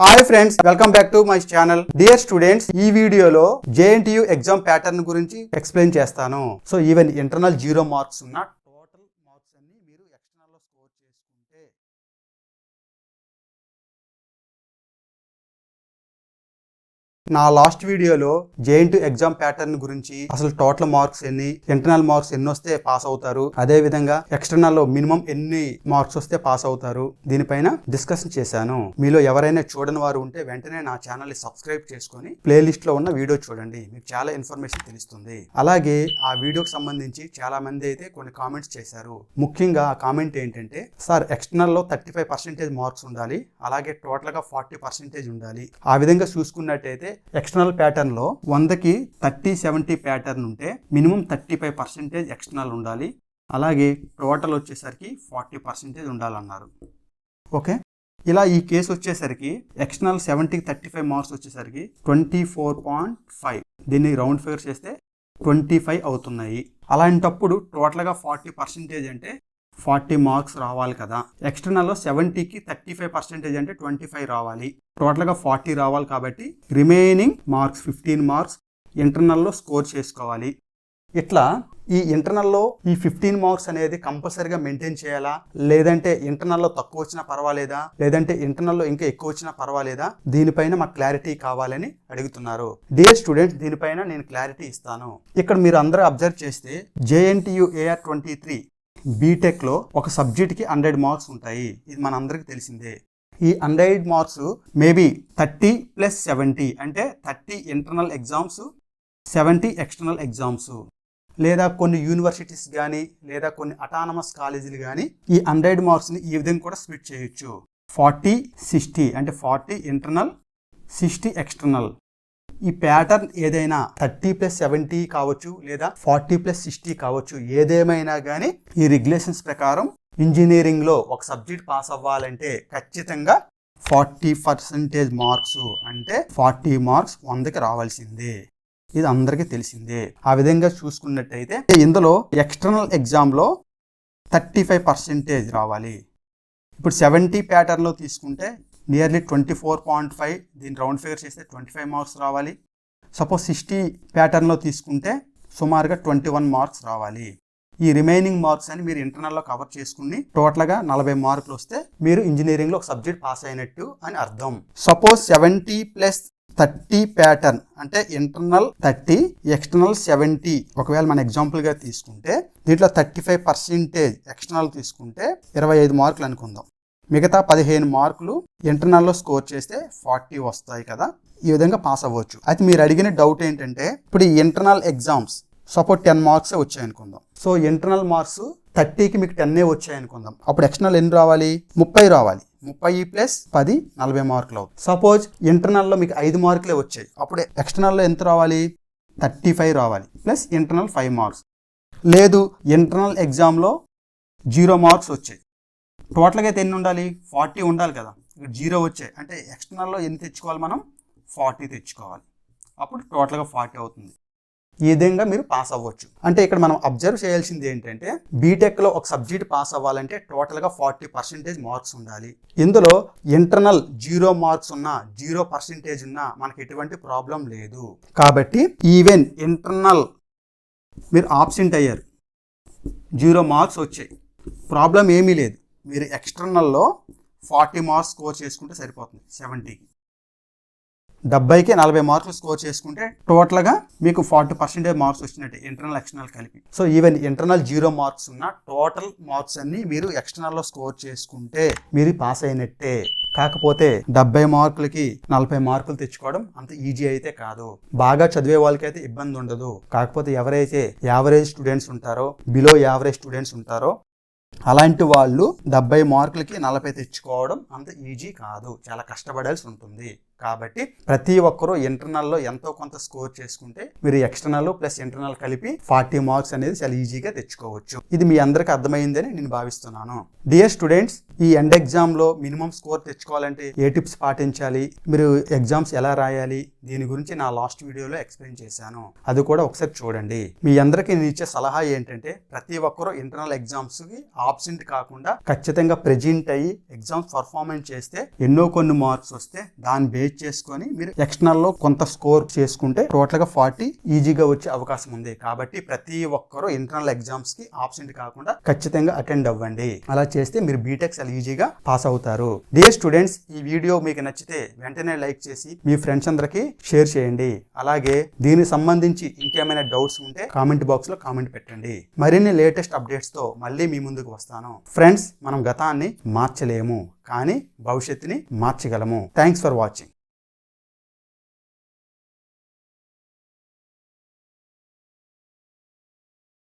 Hi friends welcome back to my channel dear students ఈ వీడియోలో JNTU exam pattern గురించి explain చేస్తాను. So even internal zero marks ఉన్న total marks అన్ని మీరు ఎక్స్టర్నల్లో స్కోర్ చేసుకుంటే నా లాస్ట్ వీడియోలో జేఎన్టు ఎగ్జామ్ ప్యాటర్న్ గురించి అసలు టోటల్ మార్క్స్ ఎన్ని ఇంటర్నల్ మార్క్స్ ఎన్ని వస్తే పాస్ అవుతారు అదే విధంగా ఎక్స్టర్నల్లో మినిమం ఎన్ని మార్క్స్ వస్తే పాస్ అవుతారు దీనిపైన డిస్కషన్ చేశాను. మీలో ఎవరైనా చూడని వారు ఉంటే వెంటనే నా ఛానల్ని సబ్స్క్రైబ్ చేసుకొని ప్లేలిస్ట్లో ఉన్న వీడియో చూడండి మీకు చాలా ఇన్ఫర్మేషన్ తెలుస్తుంది. అలాగే ఆ వీడియోకి సంబంధించి చాలా మంది అయితే కొన్ని కామెంట్స్ చేశారు. ముఖ్యంగా ఆ కామెంట్ ఏంటంటే సార్ ఎక్స్టర్నల్లో థర్టీ ఫైవ్ పర్సెంటేజ్ మార్క్స్ ఉండాలి అలాగే టోటల్గా ఫార్టీ పర్సెంటేజ్ ఉండాలి. ఆ విధంగా చూసుకున్నట్టయితే ఎక్స్టర్నల్ ప్యాటర్న్లో వందకి థర్టీ సెవెంటీ ప్యాటర్న్ ఉంటే minimum thirty five percentage external ఉండాలి. అలాగే టోటల్ వచ్చేసరికి ఫార్టీ పర్సెంటేజ్ ఉండాలన్నారు. ఓకే? ఇలా ఈ కేసు వచ్చేసరికి ఎక్స్టర్నల్ సెవెంటీకి థర్టీ ఫైవ్ మార్క్స్ వచ్చేసరికి ట్వంటీ ఫోర్ పాయింట్ ఫైవ్ దీన్ని రౌండ్ ఫిగర్ చేస్తే ట్వంటీ ఫైవ్ అవుతున్నాయి. అలాంటప్పుడు టోటల్గా ఫార్టీ పర్సెంటేజ్ అంటే ఫార్టీ మార్క్స్ రావాలి కదా. ఎక్స్టర్నల్లో సెవెంటీకి థర్టీ ఫైవ్ పర్సెంటేజ్ అంటే ట్వంటీ ఫైవ్ రావాలి. టోటల్గా ఫార్టీ రావాలి కాబట్టి రిమైనింగ్ మార్క్స్ ఫిఫ్టీన్ మార్క్స్ ఇంటర్నల్లో స్కోర్ చేసుకోవాలి. ఇట్లా ఈ ఇంటర్నల్లో ఈ ఫిఫ్టీన్ మార్క్స్ అనేది కంపల్సరీగా మెయింటైన్ చేయాలా? లేదంటే ఇంటర్నల్లో తక్కువ వచ్చినా పర్వాలేదా? లేదంటే ఇంటర్నల్లో ఇంకా ఎక్కువ వచ్చినా పర్వాలేదా? దీనిపైన మాకు క్లారిటీ కావాలని అడుగుతున్నారు. డియర్ స్టూడెంట్స్ దీనిపైన నేను క్లారిటీ ఇస్తాను. ఇక్కడ మీరు అందరూ అబ్జర్వ్ చేస్తే జేఎన్టీయు ఏఆర్ ట్వంటీ త్రీ బీటెక్లో ఒక సబ్జెక్ట్కి హండ్రెడ్ మార్క్స్ ఉంటాయి. ఇది మనందరికీ తెలిసిందే. ఈ hundred marks maybe thirty plus seventy అంటే thirty internal exams seventy external exams లేదా కొన్ని యూనివర్సిటీస్ కానీ లేదా కొన్ని అటానమస్ కాలేజీలు కానీ ఈ హండ్రెడ్ మార్క్స్ని ఈ విధంగా కూడా స్ప్లిట్ చేయొచ్చు. ఫార్టీ సిక్స్టీ అంటే ఫార్టీ ఇంటర్నల్ సిక్స్టీ ఎక్స్టర్నల్ ఈ ప్యాటర్న్ ఏదైనా థర్టీ ప్లస్ సెవెంటీ కావచ్చు లేదా ఫార్టీ ప్లస్ సిక్స్టీ కావచ్చు ఏదేమైనా కానీ ఈ రెగ్యులేషన్స్ ప్రకారం ఇంజనీరింగ్లో ఒక సబ్జెక్ట్ పాస్ అవ్వాలంటే ఖచ్చితంగా ఫార్టీ పర్సెంటేజ్ మార్క్స్ అంటే ఫార్టీ మార్క్స్ వందకి రావాల్సిందే. ఇది అందరికీ తెలిసిందే. ఆ విధంగా చూసుకున్నట్టయితే ఇందులో ఎక్స్టర్నల్ ఎగ్జామ్లో థర్టీ ఫైవ్ పర్సెంటేజ్ రావాలి. ఇప్పుడు సెవెంటీ ప్యాటర్న్లో తీసుకుంటే nearly twenty four point five దీన్ని రౌండ్ ఫిగర్ చేస్తే ట్వంటీ ఫైవ్ మార్క్స్ రావాలి సపోజ్ సిక్స్టీ ప్యాటర్న్లో తీసుకుంటే సుమారుగా ట్వంటీ వన్ మార్క్స్ రావాలి. ఈ రిమైనింగ్ మార్క్స్ అని మీరు ఇంటర్నల్లో కవర్ చేసుకుని టోటల్గా నలభై మార్కులు వస్తే మీరు ఇంజనీరింగ్లో ఒక సబ్జెక్ట్ పాస్ అయినట్టు అని అర్థం. Suppose seventy plus thirty pattern అంటే ఇంటర్నల్ థర్టీ ఎక్స్టర్నల్ సెవెంటీ ఒకవేళ మన ఎగ్జాంపుల్గా తీసుకుంటే దీంట్లో థర్టీ ఫైవ్ పర్సెంటేజ్ ఎక్స్టర్నల్ తీసుకుంటే ఇరవై ఐదు మార్కులు అనుకుందాం. మిగతా పదిహేను మార్కులు ఇంటర్నల్లో స్కోర్ చేస్తే ఫార్టీ వస్తాయి కదా. ఈ విధంగా పాస్ అవ్వచ్చు. అయితే మీరు అడిగిన డౌట్ ఏంటంటే ఇప్పుడు ఈ internal exams suppose ten marks వచ్చాయి అనుకుందాం. సో ఇంటర్నల్ మార్క్స్ థర్టీకి మీకు టెన్నే వచ్చాయి అనుకుందాం. అప్పుడు ఎక్స్టర్నల్ ఎన్ని రావాలి? ముప్పై రావాలి. ముప్పై ప్లస్ పది నలభై మార్కులు అవుతుంది సపోజ్ ఇంటర్నల్లో మీకు ఐదు మార్కులే వచ్చాయి. అప్పుడు ఎక్స్టర్నల్లో ఎంత రావాలి? థర్టీ ఫైవ్ రావాలి. Plus internal five marks. లేదు ఇంటర్నల్ ఎగ్జామ్లో జీరో మార్క్స్ వచ్చాయి. టోటల్గా అయితే ఎన్ని ఉండాలి? ఫార్టీ ఉండాలి కదా. ఇక్కడ జీరో వచ్చాయి అంటే ఎక్స్టర్నల్లో ఎన్ని తెచ్చుకోవాలి మనం? ఫార్టీ తెచ్చుకోవాలి. అప్పుడు టోటల్గా ఫార్టీ అవుతుంది. ఈ విధంగా మీరు పాస్ అవ్వచ్చు. అంటే ఇక్కడ మనం అబ్జర్వ్ చేయాల్సింది ఏంటంటే బీటెక్లో ఒక సబ్జెక్ట్ పాస్ అవ్వాలంటే టోటల్గా ఫార్టీ పర్సెంటేజ్ మార్క్స్ ఉండాలి. ఇందులో ఇంటర్నల్ జీరో మార్క్స్ ఉన్నా జీరో పర్సెంటేజ్ ఉన్నా మనకి ఎటువంటి ప్రాబ్లం లేదు. కాబట్టి ఈవెన్ ఇంటర్నల్ మీరు ఆబ్సెంట్ అయ్యారు. జీరో మార్క్స్ వచ్చాయి. ప్రాబ్లం ఏమీ లేదు. మీరు ఎక్స్టర్నల్లో ఫార్టీ మార్క్స్ స్కోర్ చేసుకుంటే సరిపోతుంది సెవెంటీకి డెబ్బైకి నలభై మార్కులు స్కోర్ చేసుకుంటే టోటల్గా మీకు ఫార్టీ పర్సెంటేజ్ మార్క్స్ వచ్చినట్టే ఇంటర్నల్ ఎక్స్టర్నల్ కలిపి. So even internal zero marks ఉన్న టోటల్ మార్క్స్ అన్ని మీరు ఎక్స్టర్నల్లో స్కోర్ చేసుకుంటే మీరు పాస్ అయినట్టే. కాకపోతే డెబ్బై మార్కులకి నలభై మార్కులు తెచ్చుకోవడం అంత ఈజీ అయితే కాదు. బాగా చదివే వాళ్ళకైతే ఇబ్బంది ఉండదు. కాకపోతే ఎవరైతే యావరేజ్ స్టూడెంట్స్ ఉంటారో బిలో యావరేజ్ స్టూడెంట్స్ ఉంటారో అలాంటి వాళ్ళు డెబ్బై మార్కులకి నలభై తెచ్చుకోవడం అంత ఈజీ కాదు. చాలా కష్టపడాల్సి ఉంటుంది. కాబట్టి ప్రతి ఒక్కరూ ఇంటర్నల్లో ఎంతో కొంత స్కోర్ చేసుకుంటే మీరు ఎక్స్టర్నల్ ప్లస్ ఇంటర్నల్ కలిపి ఫార్టీ మార్క్స్ అనేది చాలా ఈజీగా తెచ్చుకోవచ్చు. ఇది మీ అందరికి అర్థమైందని నేను భావిస్తున్నాను. డియర్ స్టూడెంట్స్ ఈ ఎండ్ ఎగ్జామ్లో మినిమం స్కోర్ తెచ్చుకోవాలంటే ఏ టిప్స్ పాటించాలి? మీరు ఎగ్జామ్స్ ఎలా రాయాలి? దీని గురించి నా లాస్ట్ వీడియోలో ఎక్స్ప్లెయిన్ చేశాను. అది కూడా ఒకసారి చూడండి. మీ అందరికీ నేను ఇచ్చే సలహా ఏంటంటే ప్రతి ఒక్కరూ ఇంటర్నల్ ఎగ్జామ్స్కి ఆబ్సెంట్ కాకుండా ఖచ్చితంగా ప్రెజెంట్ అయ్యి ఎగ్జామ్స్ పర్ఫార్మెన్స్ చేస్తే ఎన్నో కొన్ని మార్క్స్ వస్తే దాని బేస్ చేసుకొని మీరు ఎక్స్టర్నల్లో కొంత స్కోర్ చేసుకుంటే టోటల్గా ఫార్టీ ఈజీగా వచ్చే అవకాశం ఉంది. కాబట్టి ప్రతి ఒక్కరూ ఇంటర్నల్ ఎగ్జామ్స్కి ఆబ్సెంట్ కాకుండా ఖచ్చితంగా అటెండ్ అవ్వండి. అలా చేస్తే మీరు బీటెక్ చాలా ఈజీగా పాస్ అవుతారు. డియర్ స్టూడెంట్స్ ఈ వీడియో మీకు నచ్చితే వెంటనే లైక్ చేసి మీ ఫ్రెండ్స్ అందరికి షేర్ చేయండి. అలాగే దీనికి సంబంధించి ఇంకేమైనా డౌట్స్ ఉంటే కామెంట్ బాక్స్లో కామెంట్ పెట్టండి. మరిన్ని లేటెస్ట్ అప్డేట్స్తో మళ్ళీ మీ ముందుకు వస్తాను. ఫ్రెండ్స్ మనం గతాన్ని మార్చలేము కానీ భవిష్యత్తుని మార్చగలము. Thanks for watching.